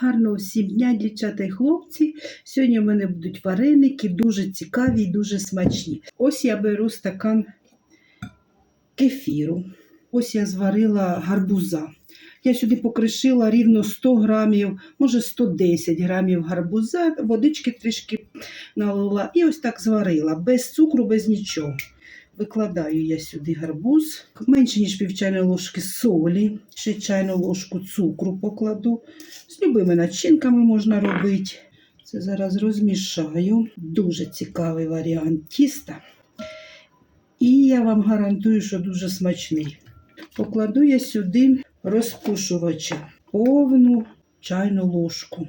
Гарного всім дня, дівчата і хлопці. Сьогодні в мене будуть вареники, дуже цікаві і дуже смачні. Ось я беру стакан кефіру. Ось я зварила гарбуза. Я сюди покришила рівно 100 грамів, може 110 грамів гарбуза, водички трішки налила і ось так зварила, без цукру, без нічого. Викладаю я сюди гарбуз, менше ніж пів чайної ложки солі, ще чайну ложку цукру покладу. З любими начинками можна робити. Це зараз розмішаю. Дуже цікавий варіант тіста. І я вам гарантую, що дуже смачний. Покладу я сюди розпушувача, повну чайну ложку.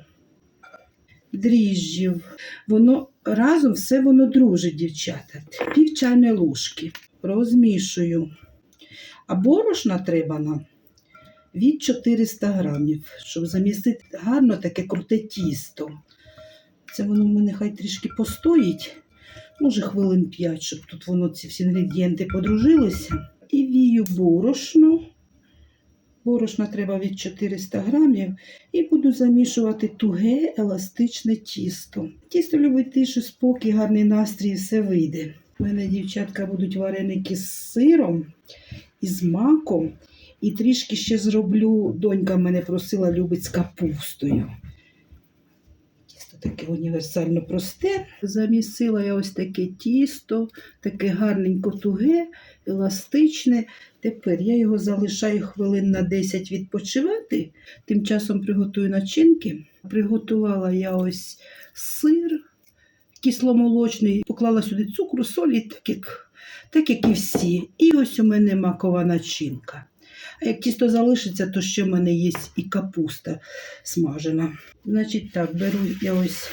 Дріжджів. Воно разом все воно дружить, дівчата. Пів чайної ложки. Розмішую. А борошна треба нам від 400 грамів, щоб замістити гарно таке круте тісто. Це воно в мене хай трішки постоїть, може хвилин 5, щоб тут воно ці всі інгредієнти подружилися. І вію борошно. Борошна треба від 400 грамів. І буду замішувати туге еластичне тісто. Тісто любить тишу, спокій, гарний настрій, все вийде. У мене, дівчатка, будуть вареники з сиром і з маком. І трішки ще зроблю, донька мене просила, любить з капустою. Таке універсально просте. Замісила я ось таке тісто, таке гарненько туге, еластичне. Тепер я його залишаю хвилин на 10 відпочивати. Тим часом приготую начинки. Приготувала я ось сир кисломолочний, поклала сюди цукру, солі, так як, так як і всі. І ось у мене макова начинка. А як тісто залишиться, то ще в мене є і капуста смажена. Значить так, беру я ось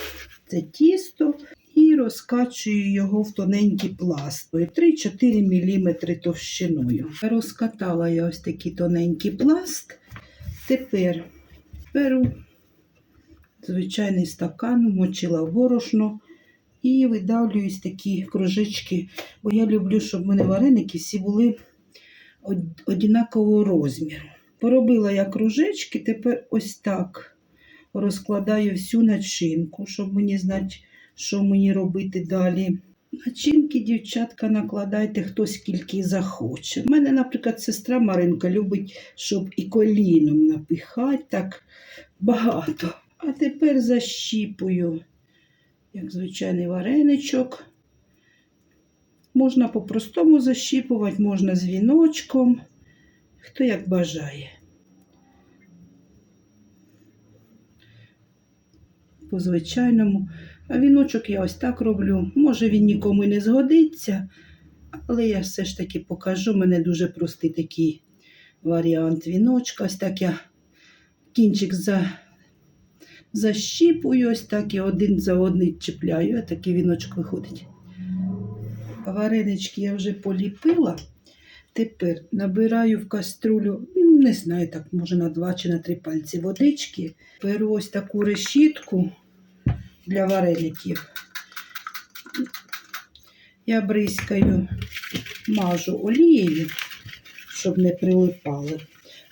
це тісто і розкачую його в тоненький пласт, 3-4 мм товщиною. Розкатала я ось такий тоненький пласт. Тепер беру звичайний стакан, вмочила в борошно і видавлюю ось такі кружечки, бо я люблю, щоб в мене вареники всі були однакового розміру. Поробила я кружечки, тепер ось так розкладаю всю начинку, щоб мені знати, що мені робити далі. Начинки, дівчатка, накладайте хто скільки захоче. У мене, наприклад, сестра Маринка любить, щоб і коліном напихати так багато. А тепер защіпую, як звичайний вареничок. Можна по-простому защіпувати, можна з віночком, хто як бажає. По звичайному. А віночок я ось так роблю. Може він нікому не згодиться, але я все ж таки покажу. У мене дуже простий такий варіант віночка. Ось так я кінчик за... защіпую, ось так і один за один чіпляю, а такий віночок виходить. Варенички я вже поліпила. Тепер набираю в каструлю, ну, не знаю, так, може на два чи на три пальці водички. Беру ось таку решітку для вареників. Я бризкаю, мажу олією, щоб не прилипали.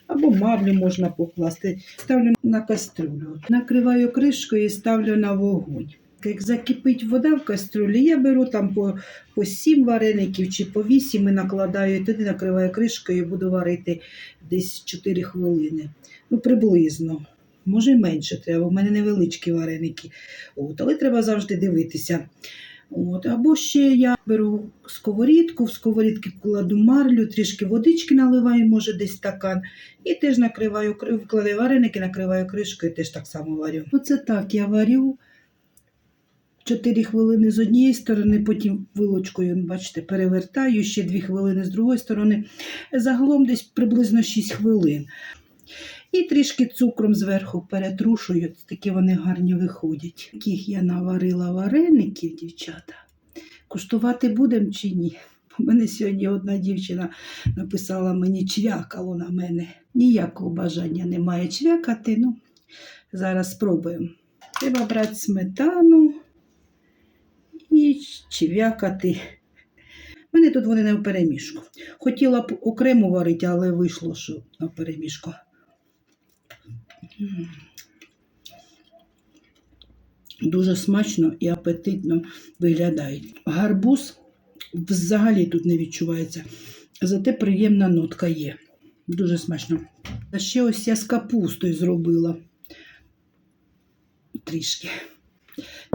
Або марлю можна покласти. Ставлю на каструлю. Накриваю кришкою і ставлю на вогонь. Як закипить вода в каструлі, я беру там по, по 7 вареників чи по 8 і накладаю, і туди накриваю кришкою і буду варити десь 4 хвилини. Ну, приблизно. Може, менше треба, у мене невеличкі вареники. От, але треба завжди дивитися. От, або ще я беру сковорідку, в сковорідки кладу марлю, трішки водички наливаю, може десь стакан, і теж накриваю, вкладаю вареники, накриваю кришкою, теж так само варю. Оце так я варю. 4 хвилини з однієї сторони, потім вилочкою, бачите, перевертаю, ще 2 хвилини з другої сторони. Загалом десь приблизно 6 хвилин. І трішки цукром зверху перетрушую, такі вони гарні виходять. Таких я наварила вареників, дівчата. Куштувати будемо чи ні? У мене сьогодні одна дівчина написала мені чвякало на мене. Ніякого бажання немає чвякати. Ну, зараз спробуємо. Треба брати сметану і чвякати. Мене тут вони не в перемішку. Хотіла б окремо варити, але вийшло, що на перемішку. Дуже смачно і апетитно виглядають. Гарбуз взагалі тут не відчувається, зате приємна нотка є. Дуже смачно. А ще ось я з капустою зробила трішки.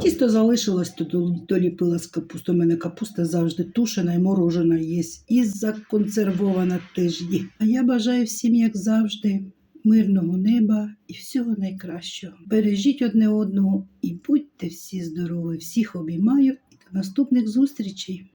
Тісто залишилось, то доліпила з капусту. У мене капуста завжди тушена і морожена є. І законсервована теж є. А я бажаю всім, як завжди, мирного неба і всього найкращого. Бережіть одне одного і будьте всі здорові. Всіх обіймаю і до наступних зустрічей.